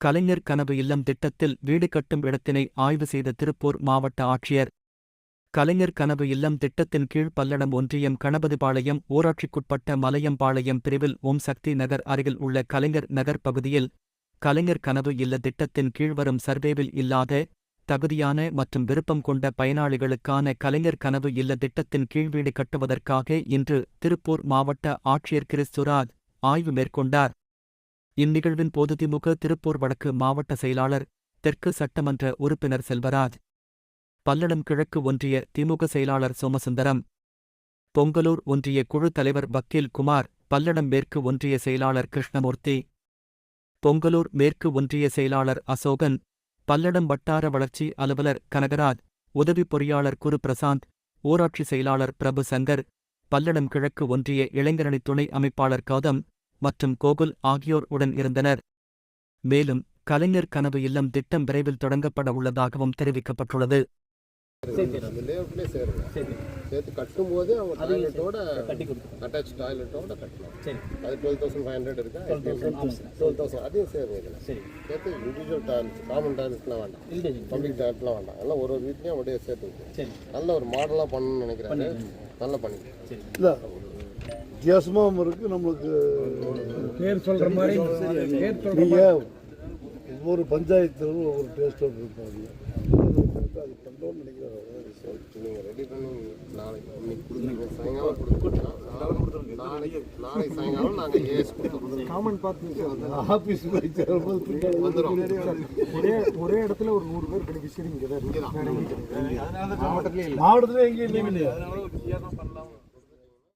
கலைஞர் கனவு இல்லம் திட்டத்தில் வீடு கட்டும் இடத்தினை ஆய்வு செய்த திருப்பூர் மாவட்ட ஆட்சியர். கலைஞர் கனவு இல்லம் திட்டத்தின் கீழ் பல்லடம் ஒன்றியம் கணபதிபாளையம் ஊராட்சிக்குட்பட்ட மலையம்பாளையம் பிரிவில் ஓம் சக்தி நகர் அருகில் உள்ள கலைஞர் நகர் பகுதியில் கலைஞர் கனவு இல்ல திட்டத்தின் கீழ் வரும் சர்வேவில் இல்லாத தகுதியான மற்றும் விருப்பம் கொண்ட பயனாளிகளுக்கான கலைஞர் கனவு இல்ல திட்டத்தின் கீழ் வீடு கட்டுவதற்காக இன்று திருப்பூர் மாவட்ட ஆட்சியர் கிறிஸ்துராஜ் ஆய்வு மேற்கொண்டார். இந்நிகழ்வின் போது திமுக திருப்பூர் வடக்கு மாவட்ட செயலாளர் தெற்கு சட்டமன்ற உறுப்பினர் செல்வராஜ் பல்லடம் கிழக்கு ஒன்றிய திமுக செயலாளர் சோமசுந்தரம் பொங்கலூர் ஒன்றிய குழு தலைவர் வக்கீல் குமார் பல்லடம் மேற்கு ஒன்றிய செயலாளர் கிருஷ்ணமூர்த்தி பொங்கலூர் மேற்கு ஒன்றிய செயலாளர் அசோகன் பல்லடம் வட்டார வளர்ச்சி அலுவலர் கனகராஜ் உதவி பொறியாளர் குரு பிரசாந்த் ஊராட்சி செயலாளர் பிரபு சங்கர் பல்லடம் கிழக்கு ஒன்றிய இளைஞரணி துணை அமைப்பாளர் கௌதம் மற்றும் கோகுல் ஆகியோர் உடன் இருந்தனர். மேலும் கலைஞர் கனவு இல்லம் திட்டம் விரைவில் தொடங்கப்பட உள்ளதாகவும் தெரிவிக்கப்பட்டுள்ளது. சேர்த்து கட்டும்போது அவங்க டாய்லெட்டோட அட்டாச் டாய்லெட்டோட கட்டணும். சரி அது டுவெல் தௌசண்ட் ஃபைவ் ஹண்ட்ரட் இருக்கா? டுவெல் தௌசண்ட் அதையும் சேருங்க இதில். சரி. சேர்த்து இண்டிவிஜுவல் டாய்லெட்ஸ் காமன் டாய்லெட்ஸ்லாம் வேண்டாம். பப்ளிக் டாய்லெட்லாம் வேண்டாம். எல்லாம் ஒரு ஒரு வீட்லேயும் அப்படியே சேர்த்து நல்ல ஒரு மாடலாக பண்ணணும்னு நினைக்கிறாரு. நல்லா பண்ணிக்கலாம் சரி. இல்லை வித்தியாசமாகவும் இருக்குது நம்மளுக்கு பேர் சொல்ற மாதிரி நீங்கள் ஒவ்வொரு பஞ்சாயத்திலும் ஒவ்வொரு டேஸ்ட்டோடு இருப்பாங்க அது பண்ணுறோம்னு நினைக்கிறேன் நீங்கள் ரெடி பண்ணி நாளைக்கு இன்னைக்கு கொடுத்துருங்க சாயங்காலம் கொடுத்துருக்கோம் நாளைக்கு நாளைக்கு சாயங்காலம் நாங்கள் ஏஎஸ் கொடுத்துருக்கோம் காமன் பார்த்து ஆஃபீஸ் ஒரே ஒரே இடத்துல ஒரு நூறு பேர் பெனிஃபிஷியரி இங்கே தான் மாவட்டத்தில் எங்கேயும் இல்லைங்க